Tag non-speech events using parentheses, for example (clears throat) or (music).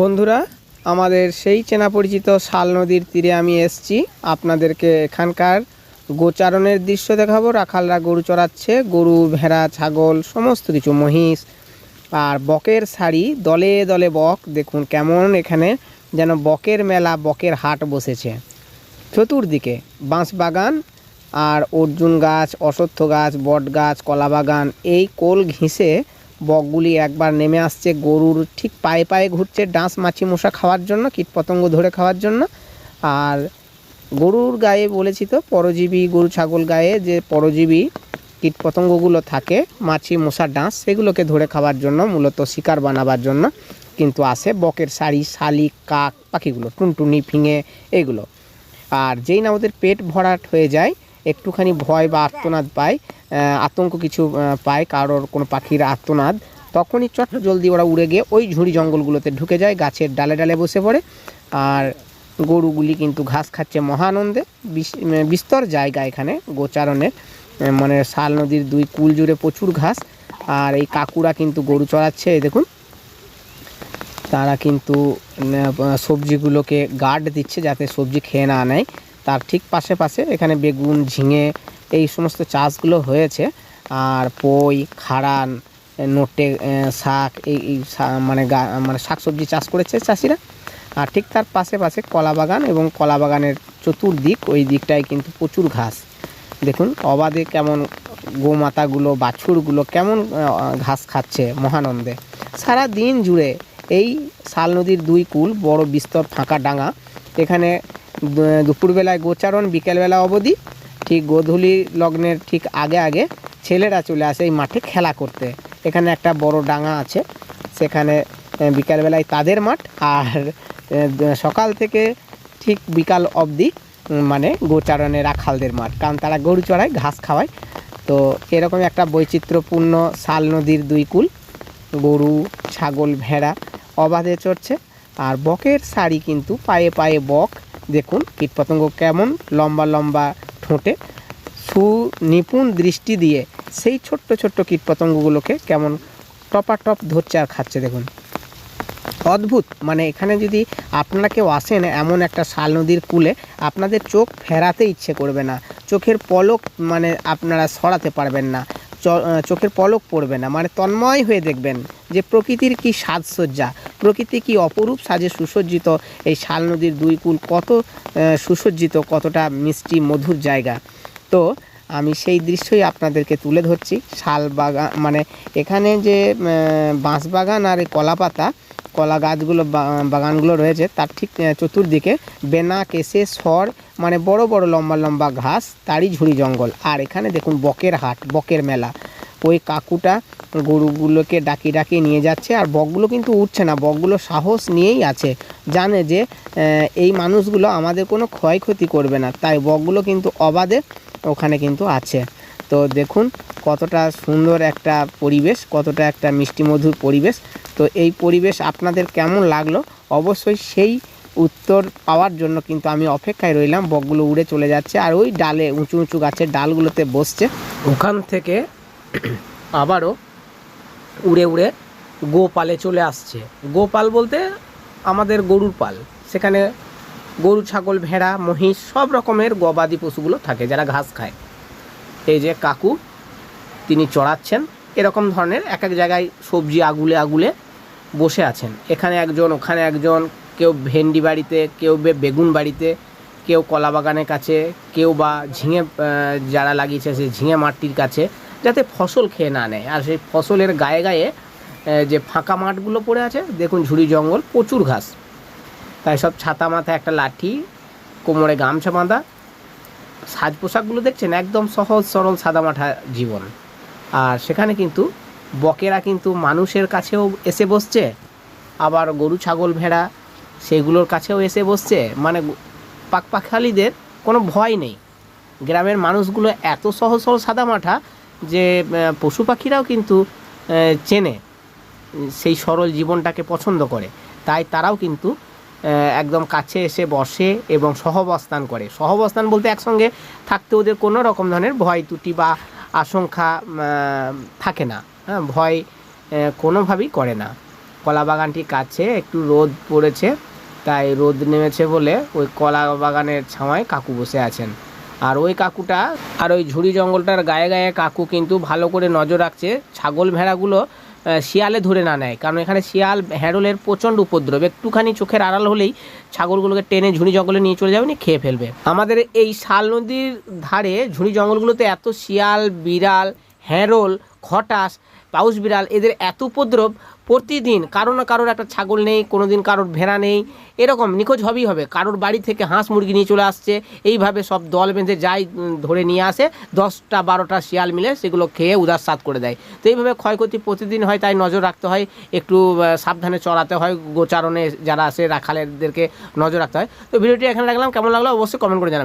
বন্ধুরা, আমাদের সেই চেনা পরিচিত শাল নদীর তীরে আমি এসছি। আপনাদেরকে এখানকার গোচারণের দৃশ্য দেখাবো। রাখালরা গরু চড়াচ্ছে, গরু, ভেড়া, ছাগল, সমস্ত কিছু, মহিষ আর বকের শাড়ি, দলে দলে বক। দেখুন কেমন এখানে যেন বকের মেলা, বকের হাট বসেছে। চতুর্দিকে বাঁশ বাগান আর অর্জুন গাছ, অশ্বত্থ গাছ, বট গাছ, কলা বাগান, এই কোল ঘিসে বকগুলি একবার নেমে আসছে গরুর ঠিক পায়ে পায়ে ঘুরছে ডাঁশ মাছি মশা খাওয়ার জন্য, কীটপতঙ্গ ধরে খাওয়ার জন্য। আর গরুর গায়ে বলেছি তো, পরজীবী, গরু ছাগল গায়ে যে পরজীবী কীটপতঙ্গগুলো থাকে, মাছি মশা ডাঁশ সেগুলোকে ধরে খাওয়ার জন্য মূলত শিকার বানাবার জন্য কিন্তু আসে বকের শাড়ি শালিক কাক, পাখিগুলো, টুনটুনি, ফিঙে, এগুলো। আর যেই না ওদের পেট ভরাট হয়ে যায় একটুখানি ভয় বা আত্মনাদ পায় আতঙ্ক কিছু পায় কারোর কোনো পাখির আর্তনাদ। তখনই চট জলদি ওরা উড়ে গিয়ে ওই ঝুড়ি জঙ্গলগুলোতে ঢুকে যায় গাছের ডালে ডালে বসে পড়ে। আর গরুগুলি কিন্তু ঘাস খাচ্ছে মহানন্দে। বিস- বিস্তর জায়গা এখানে গোচারণে আহ, মানে শাল নদীর দুই কুল জুড়ে প্রচুর ঘাস। আর এই কাকুরা কিন্তু গরু চড়াচ্ছে এই দেখুন। তারা কিন্তু সবজিগুলোকে গার্ড দিচ্ছে যাতে সবজি খেয়ে না নেয়। তার ঠিক পাশে পাশে এখানে বেগুন, ঝিঙে এই সমস্ত চাষগুলো হয়েছে। আর পই, খাড়ান, নোটে শাক এই মানে মানে শাকসবজি চাষ করেছে চাষিরা। আর ঠিক তার পাশে পাশে কলা বাগান এবং কলা বাগানের চতুর্দিক, ওই দিকটায় কিন্তু প্রচুর ঘাস। দেখুন, অবাধে কেমন গোমাতাগুলো, বাছুরগুলো কেমন ঘাস খাচ্ছে মহানন্দে। সারা দিন জুড়ে এই শাল নদীর দুই কুল, বড় বিস্তর ফাঁকা ডাঙা, এখানে দুপুরবেলায় গোচারণ, বিকেলবেলা অবধি, ঠিক গোধূলি লগ্নের ঠিক আগে আগে ছেলেরা চলে আসে এই মাঠে খেলা করতে। এখানে একটা বড় ডাঙা আছে, সেখানে বিকালবেলায় তাদের মাঠ আর সকাল থেকে ঠিক বিকাল অবধি মানে গোচারণে রাখালদের মাঠ। কারণ তারা গরু চড়ায়, ঘাস খাওয়ায়। তো এরকম একটা বৈচিত্র্যপূর্ণ শাল নদীর দুই কুল, গরু, ছাগল, ভেড়া অবাধে চড়ছে। আর বকের শাড়ি কিন্তু পায়ে পায়ে বক দেখুন, কীটপতঙ্গ কেমন, লম্বা লম্বা ঠোঁটে। সুনিপুণ দৃষ্টি দিয়ে সেই ছোট্ট ছোট্ট কীটপতঙ্গগুলোকে কেমন টপাটপ ধরছে আর খাচ্ছে, দেখুন। অদ্ভুত! মানে এখানে যদি আপনারা কেউ আসেন এমন একটা শাল নদীর কূলে, আপনাদের চোখ ফেরাতে ইচ্ছে করবে না। চোখের পলক মানে আপনারা সরাতে পারবেন না। চোখের পলক পড়বে না। মানে তন্ময় হয়ে দেখবেন যে প্রকৃতির কি সাজসজ্জা, প্রকৃতি কি অপরূপ সাজে সুসজ্জিত, এই শাল নদীর দুই কুল কত সুসজ্জিত, কতটা মিষ্টি, মধুর জায়গা। তো আমি সেই দৃশ্যই আপনাদেরকে তুলে ধরছি। শাল বাগান মানে এখানে যে বাঁশবাগান আর এই কলা পাতা কলা গাছগুলো বাগানগুলো রয়েছে, তার ঠিক চতুর্দিকে বেনা কেসে সর মানে বড় বড় লম্বা লম্বা ঘাস, তারই ঝুড়ি জঙ্গল। আর এখানে দেখুন বকের হাট, বকের মেলা। ওই কাকুটা গরুগুলোকে ডাকি ডাকি নিয়ে যাচ্ছে, আর বকগুলো কিন্তু উঠছে না। বকগুলো সাহস নিয়েই আছে। জানে যে এই মানুষগুলো আমাদের কোনো ক্ষয়ক্ষতি করবে না। তাই বকগুলো কিন্তু অবাধে ওখানে কিন্তু আছে। তো দেখুন কতটা সুন্দর একটা পরিবেশ, কতটা একটা মিষ্টি মধুর পরিবেশ। তো এই পরিবেশ আপনাদের কেমন লাগল অবশ্যই সেই উত্তর পাওয়ার জন্য কিন্তু আমি অপেক্ষায় রইলাম। বকগুলো উড়ে চলে যাচ্ছে আর ওই ডালে উঁচু উঁচু গাছের ডালগুলোতে বসছে। ওখান থেকে (clears throat) আবারও উড়ে উড়ে গোপালে চলে আসছে। গোপাল বলতে আমাদের গরুর পাল। সেখানে গরু, ছাগল, ভেড়া, মহিষ সব রকমের গবাদি পশুগুলো থাকে যারা ঘাস খায়। এই যে কাকু, তিনি চড়াচ্ছেন। এরকম ধরনের এক এক জায়গায় সবজি আগুলে আগুলে বসে আছেন। এখানে একজন, ওখানে একজন, কেউ ভেন্ডি বাড়িতে, কেউ বেগুন বাড়িতে, কেউ কলা বাগানের কাছে, কেউ বা ঝিঙে যারা লাগিয়েছে সেই ঝিঙে মাটির কাছে, যাতে ফসল খেয়ে না নেয়। আর সেই ফসলের গায়ে গায়ে যে ফাঁকা মাঠগুলো পড়ে আছে, দেখুন ঝুড়ি জঙ্গল, প্রচুর ঘাস। তাই সব ছাতা মাথায় একটা লাঠি, কোমরে গামছা বাঁধা সাজ পোশাকগুলো দেখছেন, একদম সহজ, সরল, সাদামাঠা জীবন। আর সেখানে কিন্তু বকেরা কিন্তু মানুষের কাছেও এসে বসছে, আবার গরু, ছাগল, ভেড়া সেগুলোর কাছেও এসে বসছে। মানে পাকপাখালিদের কোনো ভয় নেই। গ্রামের মানুষগুলো এত সহজ, সরল, সাদামাঠা যে পশু পাখিরাও কিন্তু চেনে, সেই সরল জীবনটাকে পছন্দ করে। তাই তারাও কিন্তু একদম কাছে এসে বসে এবং সহবস্থান করে। সহবস্থান বলতে একসঙ্গে থাকতে ওদের কোনো রকম ধরনের ভয় ত্রুটি বা আশঙ্কা থাকে না। হ্যাঁ ভয় কোনোভাবেই করে না। কলা বাগানটি কাছে একটু রোদ পড়েছে, তাই রোদ নেমেছে বলে ওই কলা বাগানের ছাওয়ায় কাকু বসে আছেন। আর ওই কাকুটা, আর ওই ঝুড়ি জঙ্গলটার গায়ে গায়ে কাকু কিন্তু ভালো করে নজর রাখছে। ছাগল ভেড়াগুলো শিয়ালে ধরে না নেয়। কারণ এখানে শিয়াল হ্যারোলের প্রচণ্ড উপদ্রব। একটুখানি চোখের আড়াল হলেই ছাগলগুলোকে টেনে ঝুড়ি জঙ্গলে নিয়ে চলে যাবে, নিয়ে খেয়ে ফেলবে। আমাদের এই শাল নদীর ধারে, ঝুড়ি জঙ্গলগুলোতে এত শিয়াল, বিড়াল হ্যারোল খটাস, পাউস বিড়াল, এদের এত উপদ্রব প্রতিদিন কারও না কারোর একটা ছাগল নেই কোনো দিন কারোর ভেড়া নেই, এরকম নিখোঁজ হবেই হবে। কারোর বাড়ি থেকে হাঁস মুরগি নিয়ে চলে আসছে, এইভাবে সব দল বেঁধে যাই ধরে নিয়ে আসে, দশটা বারোটা শিয়াল মিলে সেগুলো খেয়ে উদাস সাত করে দেয়। তো এইভাবে ক্ষয়ক্ষতি প্রতিদিন হয়, তাই নজর রাখতে হয়, একটু সাবধানে চড়াতে হয়, গোচারণে যারা আসে রাখালেরদেরকে নজর রাখতে হয়। তো ভিডিওটি এখানে রাখলাম, কেমন লাগল অবশ্যই কমেন্ট করে জানাবেন।